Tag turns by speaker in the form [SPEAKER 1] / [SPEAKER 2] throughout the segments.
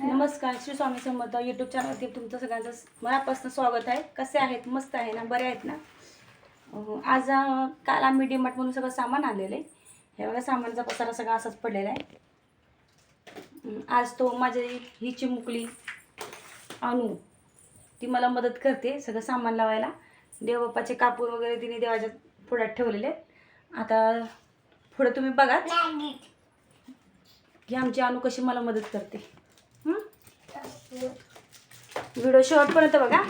[SPEAKER 1] नमस्कार श्री स्वामी समर्थ यूट्यूब चॅनलवरती तुमचं सगळ्यांचं मनापासून स्वागत आहे. कसे आहेत? मस्त आहे ना? बरे आहेत ना? आज काल आम्ही डीमार्ट म्हणून सगळं सामान आलेलं आहे. हे बघा सामानचा पसारा सगळा असाच पडलेला आहे. आज तो माझी ही चिमुकली अनु ती मला मदत करते सगळं सामान लावायला. देवबाप्पाचे कापूर वगैरे तिने देवाच्या पुढ्यात ठेवलेले आहेत. आता पुढे तुम्ही बघा. की आमची अनु कशी मला मदत करते. हं? व्हिडिओ शेवटपर्यंत बघा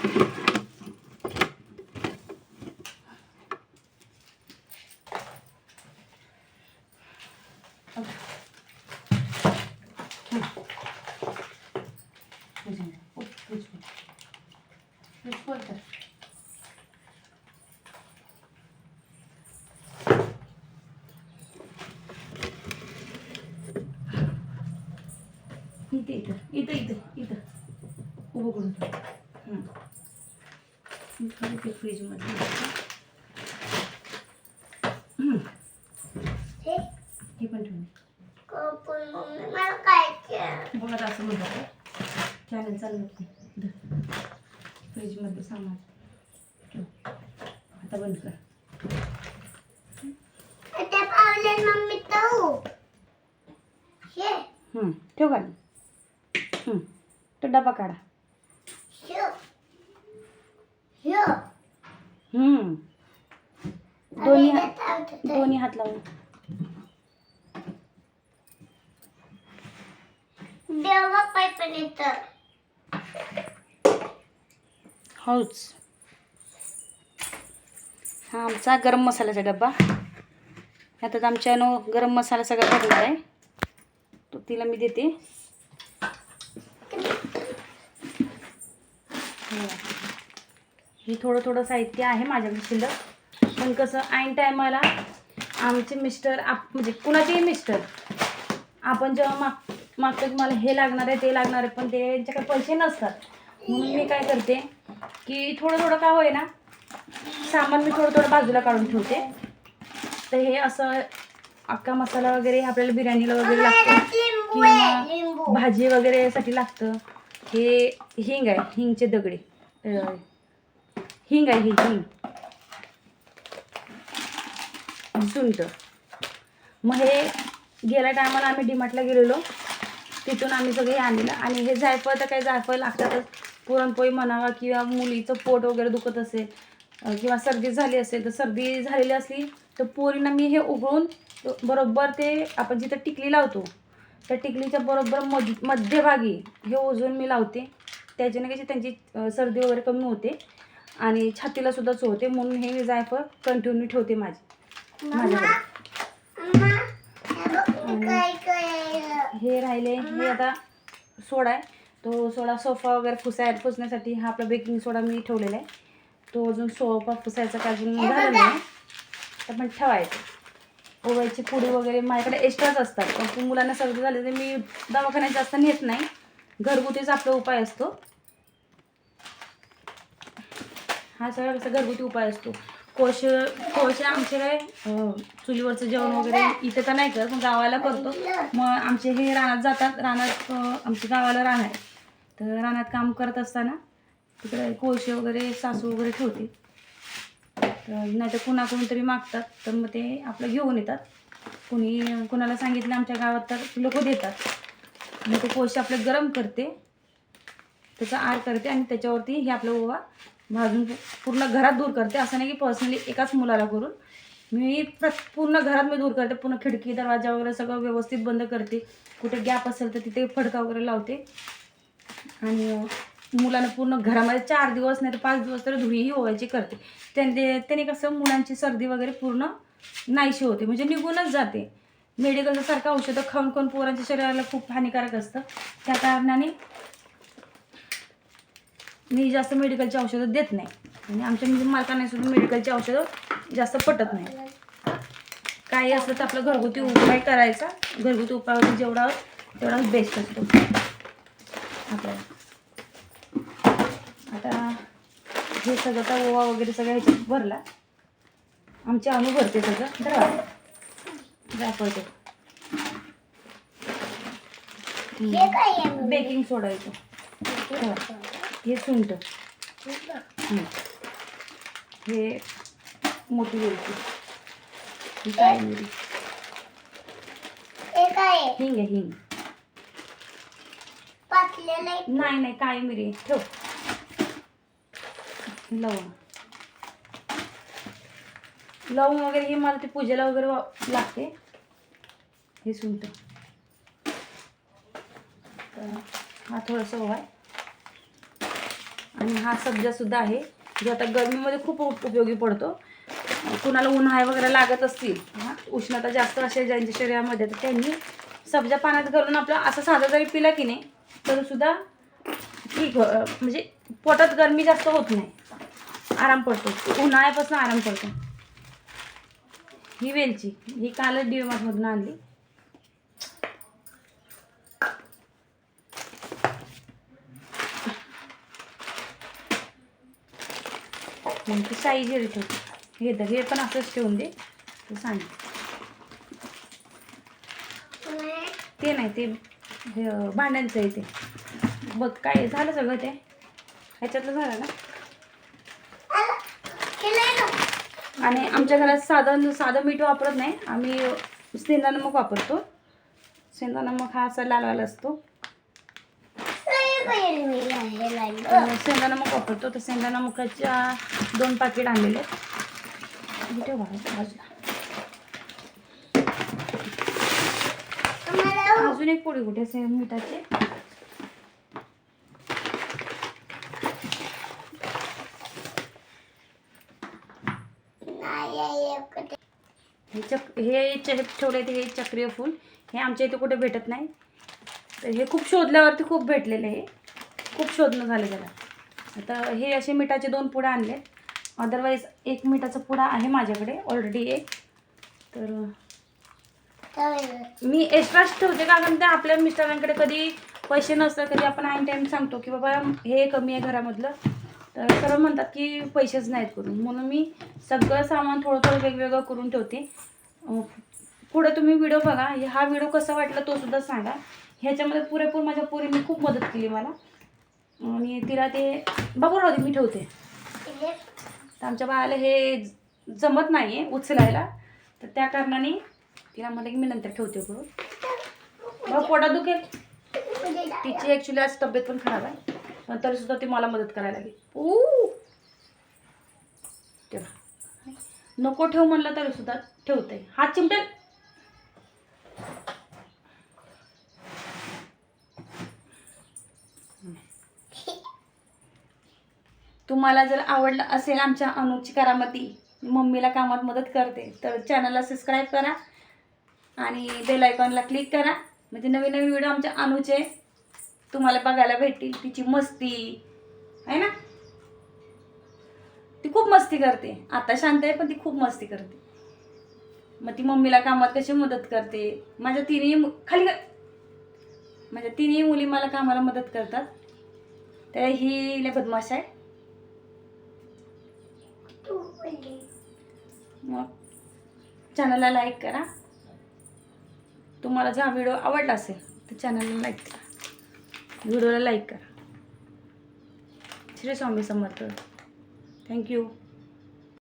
[SPEAKER 1] इथे इथं इथं इथं इथं उभं करून ठेव. हं. इथं इथे फ्रीजमध्ये हं. पण ठेवून बघा असं म्हणतात चॅनल चालू होते. फ्रीजमध्ये सामान ठेव. आता बंद कर. हं. ठेव का. तो डबा काढा हं. दोन्ही हात दोन्ही हात लावून.
[SPEAKER 2] देवा पण येतं
[SPEAKER 1] हळूच हा आमचा गरम मसाल्याचा डब्बा. यात आमच्यानं गरम मसाला सगळा भरला आहे. तो तिला मी देते. हे थोडं थोडं साहित्य आहे माझ्याकडे शिल्लक. पण कसं ऐन टायमाला आमचे मिस्टर आप म्हणजे कुणाचेही मिस्टर आपण जेव्हा माग मागतो की मला हे लागणार आहे ते लागणार आहे पण ते त्यांच्याकडे पैसे नसतात. म्हणून मी काय करते की थोडं थोडं काय होय ना सामान मी थोडं थोडं बाजूला काढून ठेवते. तर हे असं अख्खा मसाला वगैरे आपल्याला बिर्याणीला वगैरे लागतं किंवा भाजी वगैरे यासाठी लागतं. हे हिंग आहे हिंगचे दगडे. हिंग आहे ही हिंग. सुंट. मग हे गेल्या टायमाला आम्ही डीमार्टला गेलेलो. तिथून आम्ही सगळे आणलं. आणलेलं आणि हे जायफळ तर काही जायफळ लागतातच. पुरणपोळी म्हणावा किंवा मुलीचं पोट वगैरे दुखत असेल किंवा सर्दी झाली असेल तर सर्दी झालेली असली तर पोरींना मी हे उघडून बरोबर ते आपण जिथं टिकली लावतो त्या टिकलीच्या बरोबर मध मध्यभागी हे ओझून मी लावते. त्याच्याने कशी त्यांची सर्दी वगैरे कमी होते. आणि छातीला सुद्धा होते म्हणून हे मी जायफळ कंटिन्यू ठेवते माझी. माझ्याकडे
[SPEAKER 2] हे काय.
[SPEAKER 1] हे राहिले हे आता सोडा आहे. तो सोडा सोफा वगैरे पुसाय पुसण्यासाठी हा आपला बेकिंग सोडा मी ठेवलेला आहे. तो अजून सोफा पुसायचा का अजून झालं नाही तर पण ठेवायचं ओव्याची पुडी वगैरे माझ्याकडे एक्स्ट्राच असतात. पण मुलांना सर्दी झाली तर मी दवाखान्यात जास्त नेत नाही. घरगुतीच आपला उपाय असतो. हा सगळा कसा घरगुती उपाय असतो. कोश कोश आमचे काय चुलीवरचं जेवण वगैरे इथे तर नाही करत पण गावाला करतो. मग आमचे हे रानात जातात रानात आमच्या गावाला रान आहे. तर रानात काम करत असताना तिकडे कोळशे वगैरे सासू वगैरे ठेवते. तर नाही तर कुणाकडून तरी मागतात तर मग ते आपलं घेऊन येतात. कुणी कुणाला सांगितलं आमच्या गावात तर लोक देतात. मग ते कोळशे आपलं गरम करते त्याचा आर करते आणि त्याच्यावरती हे आपलं ओवा भाजून पूर्ण घरात दूर करते. असं नाही की पर्सनली एकाच मुलाला करून. मी प्र पूर्ण घरात मी दूर करते. पूर्ण खिडकी दरवाजा वगैरे सगळं व्यवस्थित बंद करते. कुठे गॅप असेल तर तिथे फडका वगैरे लावते. आणि मुलांना पूर्ण घरामध्ये चार दिवस नाही तर पाच दिवस तर धुळीही ओवायची करते. त्याने त्याने कसं मुलांची सर्दी वगैरे पूर्ण नाहीशी होते. म्हणजे निघूनच जाते. मेडिकलचं सारखं औषधं खाऊन खाऊन पोरांच्या शरीराला खूप हानिकारक असतं. त्या कारणाने मी जास्त मेडिकलची औषधं देत नाही. आणि आमच्या म्हणजे मालकांना सुद्धा मेडिकलची औषधं जास्त पटत नाही. काही असलं तर आपलं घरगुती उपाय करायचा. घरगुती उपाय जेवढा तेवढा बेस्ट असतो. आपल्याला. आता हे सगळं आता ओवा वगैरे सगळं ह्याच्यात भरला. आमची अनु भरते सगळं. बरं दाखवते? बेकिंग सोडा येतो ठेवा. हे सुंठ हं. हे मोठी वेलची ही काळी मिरी।
[SPEAKER 2] हे काय
[SPEAKER 1] हिंग आहे हिंग। नाही. नाही काळी मिरी. ठेव. लवंग. लवंग वगैरे हे मला ते पूजेला वगैरे लागते. हे तर हा थोडासा आहे. आणि हा सब्जा सुद्धा आहे. जो आता गरमीमध्ये खूप उपयोगी पडतो. कुणाला उन्हाळे वगैरे लागत असतील उष्णता जास्त असेल ज्यांच्या शरीरामध्ये तर त्यांनी सब्जा पाण्यात घालून आपलं असं साधं जरी पिलं की नाही तरीसुद्धा ठीक म्हणजे पोटात गरमी जास्त होत नाही. आराम पडतो. उन्हाळ्यापासून आराम पडतो. ही वेलची ही कालच डिमार्टमधून आणली. मग ती साई जिरे ठेवते. हे तर हे पण असंच ठेवून दे. तू सांग. ते नाही ते भांड्यांचं आहे ते. बघ काय झालं सगळं ते? ह्याच्यातलं झालं ना? आणि आमच्या घरात साधं साधं मीठ वापरत नाही. आम्ही सेंदा नमक वापरतो. सेंदा नमक हा असा लाल लाल असतो. शेंगदाणा मग नमक वापरतो. तर शेंगदाणा मुखाच्या दोन पाकिट आणलेले आहेत. बाजूला. अजून एक पोळी कुठे से मिठाचे. हे चक हे ठेवले ते हे चक्रीय फूल. हे आमच्या इथे कुठे भेटत नाही. तर हे खूप शोधल्यावरती खूप भेटलेले आहे. खूप शोधणं झालं त्याला. आता हे असे मिठाचे दोन पुडा आणले. अदरवाईज एक मिठाचा पुडा आहे माझ्याकडे ऑलरेडी एक. तर मी एक्स्ट्राच ठेवते कारण त्या आपल्या मिस्टरांकडे कधी पैसे नसतात कधी आपण ऐन टाईम सांगतो की बाबा हे कमी आहे घरामधलं. तर सर्व म्हणतात की पैसेच नाहीत करून. म्हणून मी सगळं सामान थोडं थोडं वेगवेगळं करून ठेवते. पुढे तुम्ही व्हिडिओ बघा. हा व्हिडिओ कसा वाटला तो सुद्धा सांगा. ह्याच्यामध्ये पुरेपूर माझ्या पोरीने खूप मदत केली मला. आणि तिला ते बघू राहू दे मी ठेवते. तर आमच्या बाळाला हे जमत नाही आहे उचलायला. तर त्या कारणाने तिला म्हणलं की मी नंतर ठेवते करून मग पोटात दुखेल. तिची ॲक्च्युली आज तब्येत पण खराब आहे. पण तरी सुद्धा ती मला मदत करायला लागली. ऊ! तेव्हा. नको ठेव म्हणलं तरी सुद्धा ठेवते. हात चिमटे तुम्हाला जर आवडलं असेल आमच्या अनुची करामती मम्मीला कामात मदत करते तर चॅनलला सबस्क्राईब करा आणि बेल आयकॉनला क्लिक करा. म्हणजे नवीन नवीन व्हिडिओ आमच्या अनुचे तुम्हाला बघायला भेटतील. तिची मस्ती आहे ना? ती खूप मस्ती करते. आता शांत आहे पण ती खूप मस्ती करते. मग ती मम्मीला कामात कशी मदत करते? माझ्या तिन्ही खाली माझ्या तिन्ही मुली मला कामाला मदत करतात. तर ही लय बदमाश आहे. मग चॅनलला लाईक करा. तुम्हाला जर व्हिडिओ आवडला असेल तर चॅनलला लाईक करा. व्हिडिओला लाईक करा. श्री स्वामी समर्थ थँक्यू